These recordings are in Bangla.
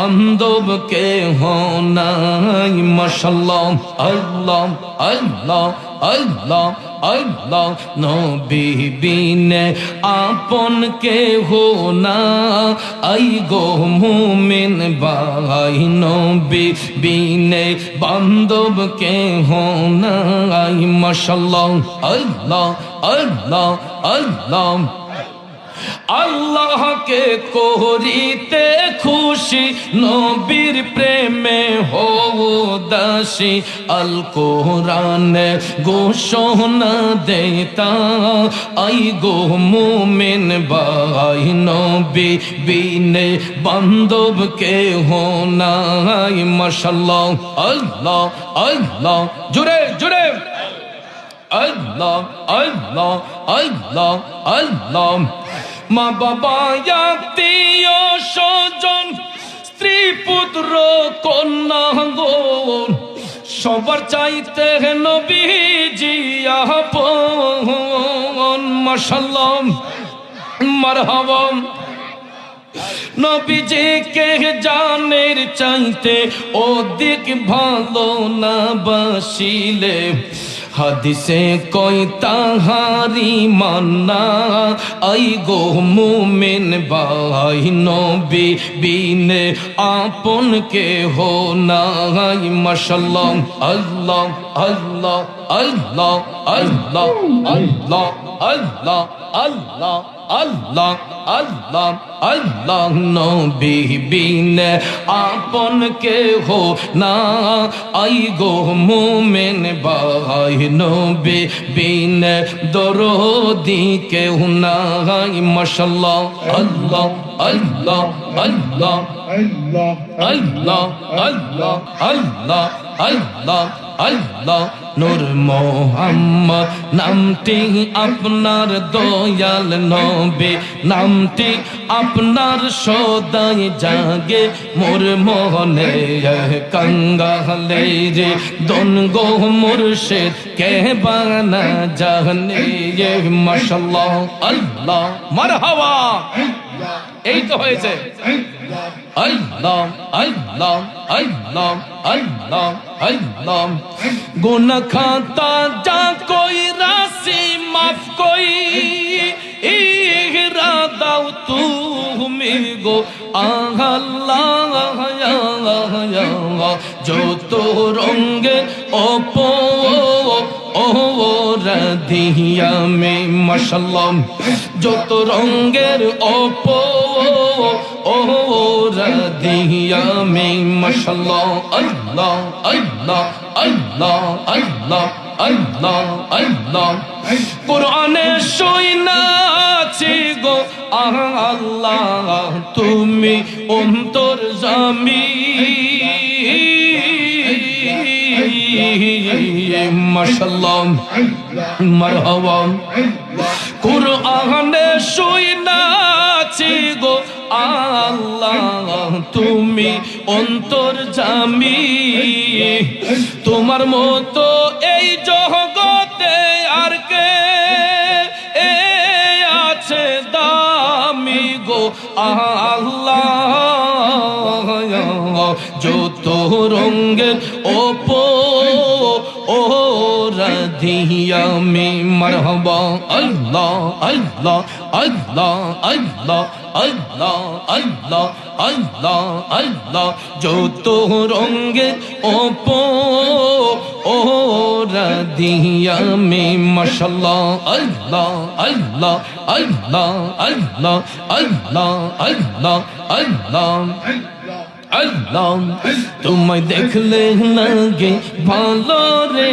বান্ধব কে নাই মাশাল্লাহ আল্লাহ আল্লাহ আল্লাহ আল্লাহ, নবী বিনে আপন কে হো না। আই গো মুমিন ভাই, নবী বিনে বান্ধব কে হো না আই মাশাল্লাহ আল্লাহ আল্লাহ আল্লাহ আল্লাহকে করিতে খুশি, নবীর প্রেমে হো দাসী। আল কোরআনে ঘোষণা দেতা, আই গো মুমিন ভাই, নবী বিনে বান্ধব কে হো নাই। মাশাল্লাহ আল্লাহ আল্লাহ জুড়ে জুড়ে আল্লাহ আল্লাহ আল্লাহ আল্লাহ। মা বাবা, আত্মীয় স্বজন, স্ত্রী, পুত্র, কন্যা গো সবার চাইতে নবীজি আপন। মারহাবা। নবীজিকে জানের চাইতে অধিক ভালো না বাসিলে। হাদিসে কই তাহারি মান্না, আই গো মুমিন ভাই, নবী বিনে আপন কে হো নাই। মাশাল্লাহ আল্লাহ আল্লাহ আল্লাহ আল্লাহ আল্লাহ আল্লাহ আল্লাহ। আল্লাহ আল্লাহ আল্লাহ নবী বিনে আপন কে হো না আই গো মুমিন ভাই নবী বিনে দরদি কেউ নাই মাশাল্লাহ আল্লাহ আল্লাহ আল্লাহ Allah, আল্লাহ আল্লাহ আল্লাহ আল্লাহ। আল্লাহ নূর মোহাম্মদ, নামটি আপনার দয়াল নবী, নামটি আপনার সদাই জাগে, মোর মোহনে কঙ্গালে রে দন গো মুর্শিদ, কে বানা জানে? মাশাল্লাহ, আল্লাহ, মারহাবা। এই তো হয়েছে। গুন খাতা যা কই, রাশি মাফ কই। দাও তুমি গো আল্লাহ যত রঙ্গে অপো ও রাধিয়া মে মশাল্লাম যত রঙ্গের অপো, ও রাধিয়া মে মশাল্লাহ, আল্লাহ আল্লাহ আল্লাহ আল্লাহ আল্লাহ আল্লাহ। কোরআনে সইনাছি গো, আল্লাহ, তুমি অন্তর জামি মাশাল্লাহ, মারহাবা। কোরআনে শুইনাছি গো আল্লাহ, তুমি অন্তর জামি। তোমার মতো এই জগতে আর কে এ আছে দামি গো আল্লাহ। যত রঙ্গের ওপো ও রাধিয়া মে মারহাবা আল্লাহ আল্লাহ আল্লাহ আল্লাহ আল্লাহ আল্লাহ আল্লাহ আল্লাহ যত রঙ্গের ওপো ও রাধিয়া মে মাশাল্লাহ আল্লাহ আল্লাহ আল্লাহ আল্লাহ আল্লাহ আল্লাহ আল্লাহ আল্লাহ, তোমায় দেখলে লাগে ভালো রে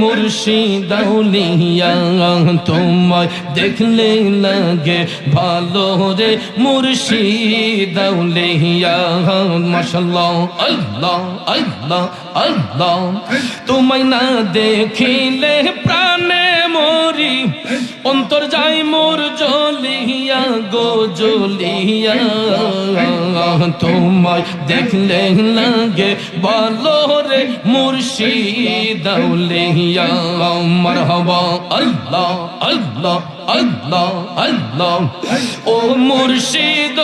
মুর্শিদাউলিয়া। তোমায় দেখলে লাগে ভালো রে মুর্শিদাউলিয়া। মাশাল্লাহ আল্লাহ আল্লাহ আল্লাহ। তোমায় না দেখিলে প্রাণে মরি, অন্তর যাই মোর জলিয়া গো জলিয়া তোমায় দেখলে লাগে, বলো রে মুর্শিদাউলিয়া মারহাবা, আল্লাহ আল্লাহ আল্লাহ আল্লাহ। ও মুর্শিদ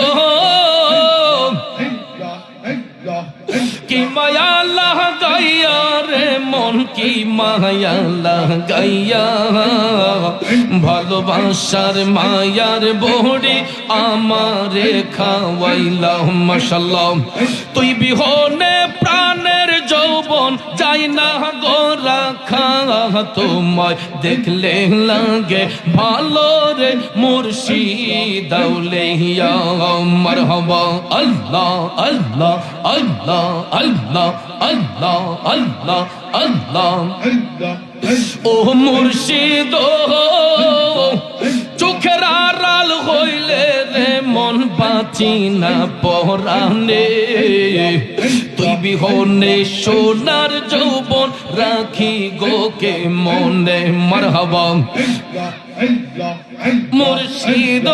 কি মায়া লাগাইয়া রে, মন কি মায়া লাগাইয়া? ভালোবাসার মায়ার বড়ি আমারে খাওয়াইলাম মাশাল্লাহ তুই বিহনে প্রাণের যৌবন যাই না গো রাখা, তোমায় দেখলে লাগে ভালো রে মুর্শিদ আউলিয়া মারহাবা। আল্লাহ আল্লাহ আল্লাহ আল্লাহ আল্লাহ আল্লাহ আল্লাহ। ও মুর্শিদ, চোখের আড়াল হইলে রে মন বাঁচি না পরানে বিহনে সোনার যৌবন রাখি গোকে মনে, মারহাবা। মুর্শিদ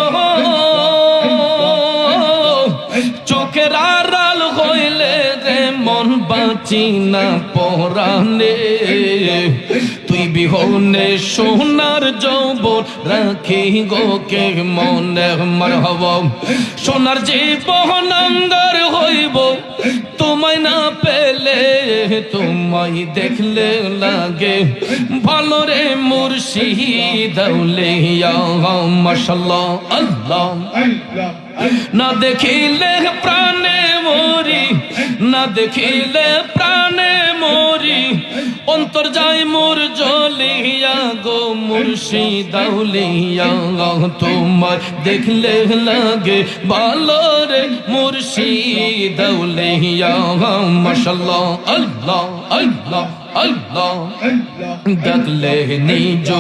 চোখের আড়াল হইলে রে মন বাঁচি না পরানে তুই বিহনে সোনার যৌবন রাখি গোকে মনে মার হব সোনার জীবন আঙ্গার হইব তোমায় দেখলে লাগে। ভালো রে মুর্শিদ আউলিয়া মাশাল্লাহ, আল্লাহ। না দেখিলে প্রাণে মরি, না দেখিলে প্রাণে মরি। অন্তর যায় মোর জলিয়া গো মুর্শিদাউলিয়া তোমার দেখলে লাগে ভালো রে মুর্শিদাউলিয়া মাশাল্লাহ, আল্লাহ আল্লাহ ডাকলে নিজ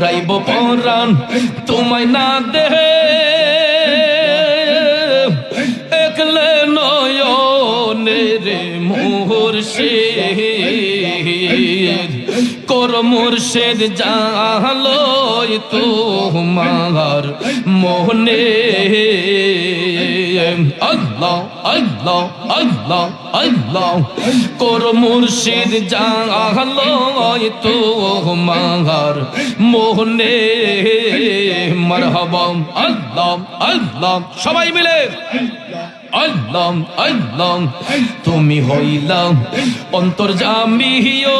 রাইব পরাণ তোমায় না দেহে একলে নয়নে রে মুর্শিদ মুর্শিদ জালয় তোমার মোহনে। আল্লাহ আল্লাহ আল্লাহ আল্লাহ। কর মুর্শিদ জালয় তোমার মোহনে। মারহাবা, আল্লাহ আল্লাহ। সবাই মিলে। আল্লাহ আল্লাহ। তুমি হইলাম অন্তর্জামিও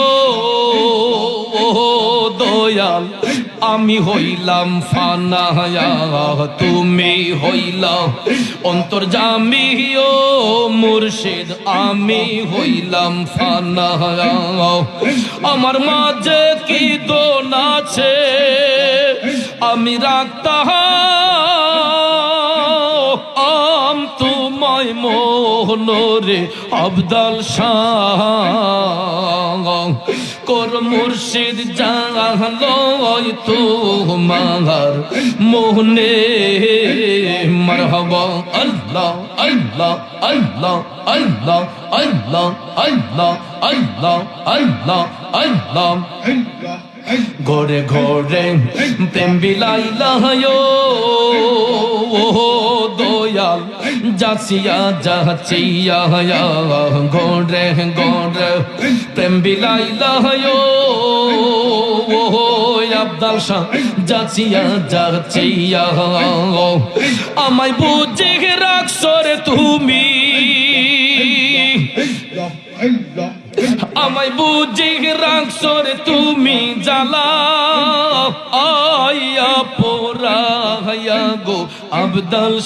দয়াল, আমি হইলাম ফানায়া, তুমি হইলাম অন্তর্জামিও মুর্শিদ, আমি হইলাম ফানায়া। আমার মাঝে কি দোন আছে? আমি রাখতাম আম তোমায় মোহনরে আবদাল শাহ। কর মুর্শিদ জাহালয় তোমার মোহনে। মারহাবা আল্লাহ আল্লাহ আল্লাহ আল্লাহ আল্লাহ আল্লাহ আল্লাহ আল্লাহ আল্লাহ। ঘরে ঘরে প্রেম বিলাইলা দয়াল যাচিয়া যাচিয়া ঘরে ঘরে প্রেম বিলাইলা আবদাল শাহ যাচিয়া যাচিয়া আমায় বুঝে রাখছরে তুমি। আমায় বুঝে রাখছরে তুমি জ্বালা আবদাল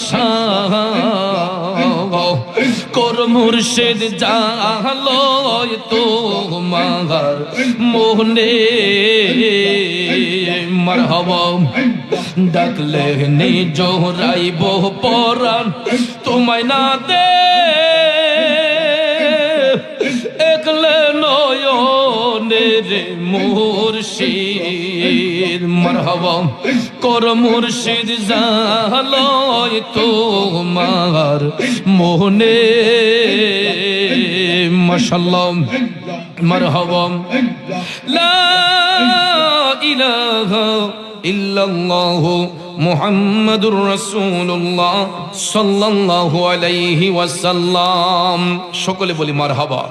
কর মুর্শিদ জালয় তোমার মোহনে মারহব, ডাকলে নিজ রাইব পরাণ তোমায় না দে। একলে নয়নে রে মুর্শিদ, মারহাবা। কর মুর্শিদ জালয় তোমার মোহনে। মাশাল্লাহ মারহাবা লা ইলাহা ইল্লাল্লাহ মুহাম্মাদুর রাসূলুল্লাহ সাল্লাল্লাহু আলাইহি ওয়াসাল্লাম। সকলে বলি মারহাবা।